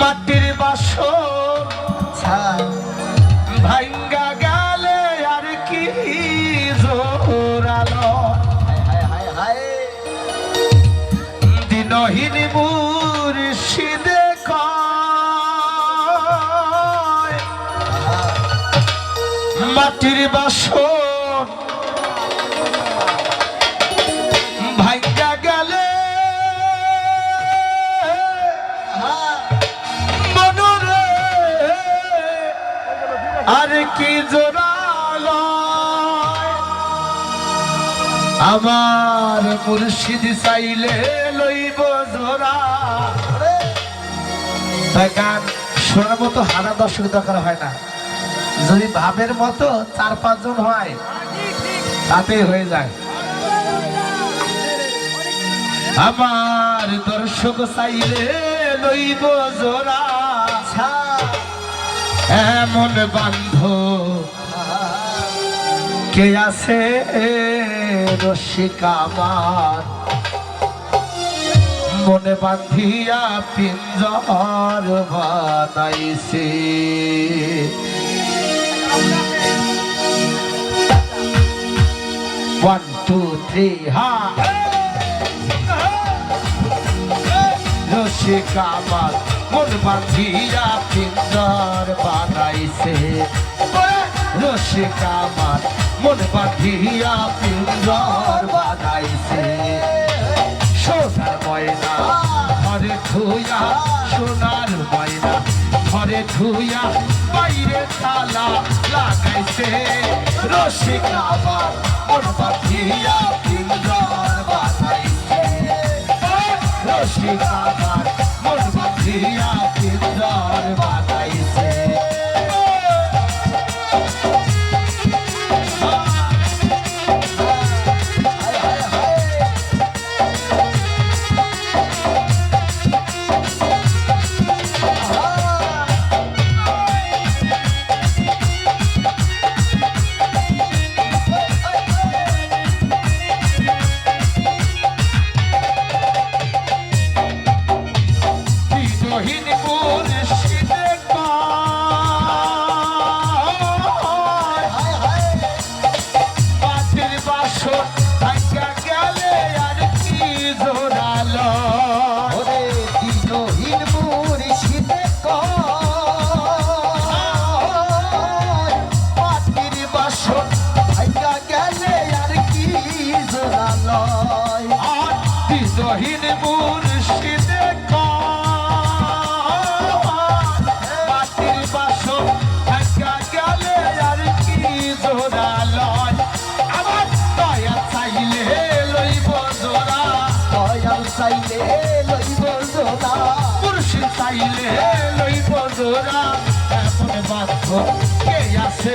মাটির বাসন ভাঙ্গা গেলে আর কি জোরালো দিনহীন মুর্শিদে মাটির বাসন আর কি জোরালো। আমার মুর্শিদ চাইলে লইব জোড়া। গান শোনার মতো হানা দর্শক দরকার হয় না। যদি ভাবের মতো চার পাঁচজন হয় তাতেই হয়ে যায়। আমার দর্শক চাইলে লইব জোড়া। আচ্ছা এমন বান্ধ কে আছে রসিক আমার? মনে বান্ধিয়া পিঞ্জর বানাইছে। ওয়ান টু থ্রি হা রসিক আমার। মন বান্ধিয়া পিঞ্জর রসিক আমার মন বান্ধিয়া পিঞ্জর বানাইছে সোনার ময়না, ঘরে ধুইয়া, সোনার ময়না, ঘরে ধুইয়া বাইরে তালা লাগাইছে। রসিক আমার মন বান্ধিয়া পিঞ্জর বানাইছে রসিক আমার মন বান্ধিয়া পিঞ্জর বানাইছে এমন বাধ্য কে আছে?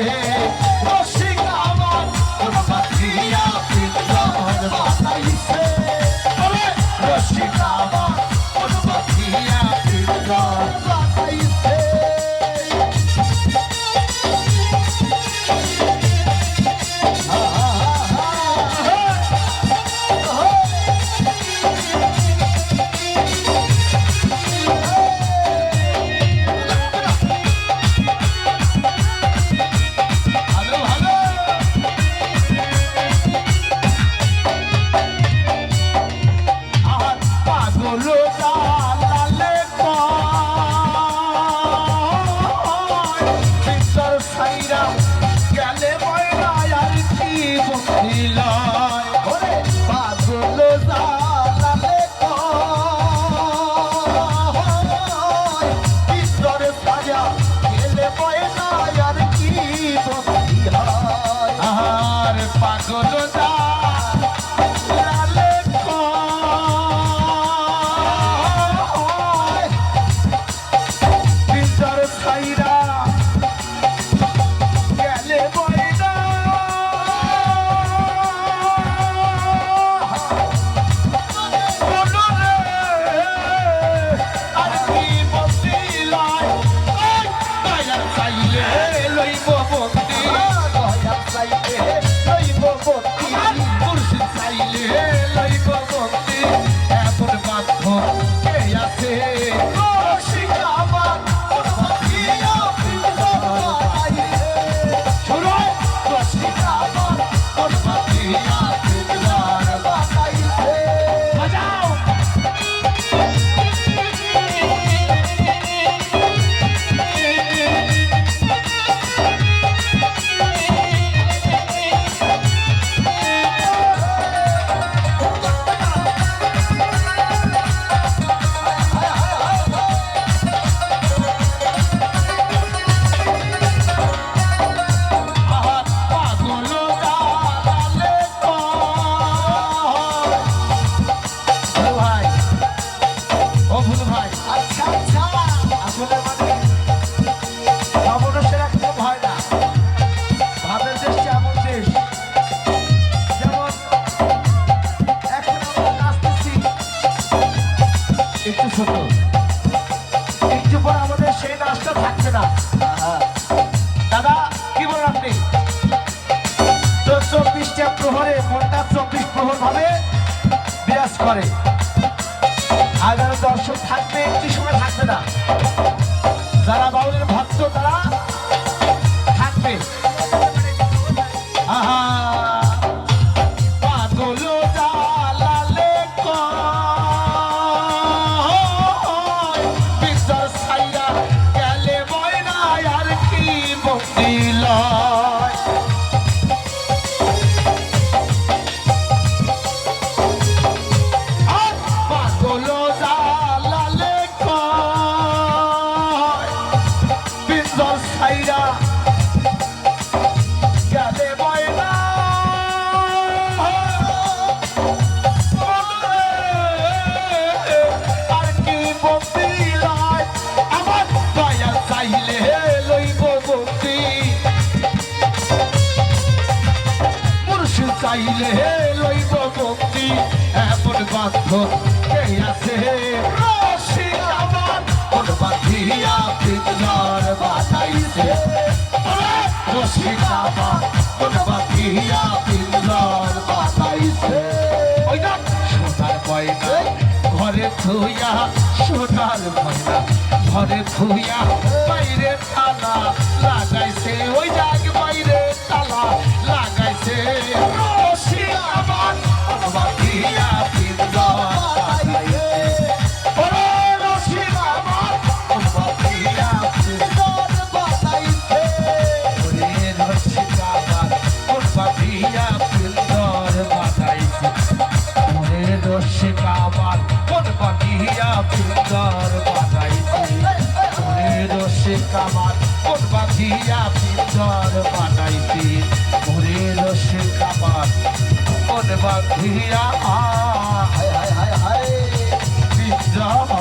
准备了。চাইলে লইব মুক্তি, এমন বান্ধব কে আছে? রশিদ আমার কোন বাঁধিয়া পিঞ্জর বানাইছে রশিদ আমার কোন বাঁধিয়া পিঞ্জর না সোনার ময়না, ঘরে থুইয়া, সোনার ময়না, ঘরে থুইয়া বাইরে তালা লাগাইছে কামার ওর বাঁধিয়া পিতর বানাইতে ভরে রসে কামার ওর বাঁধিয়া আয় হায় হায় হায় পিতর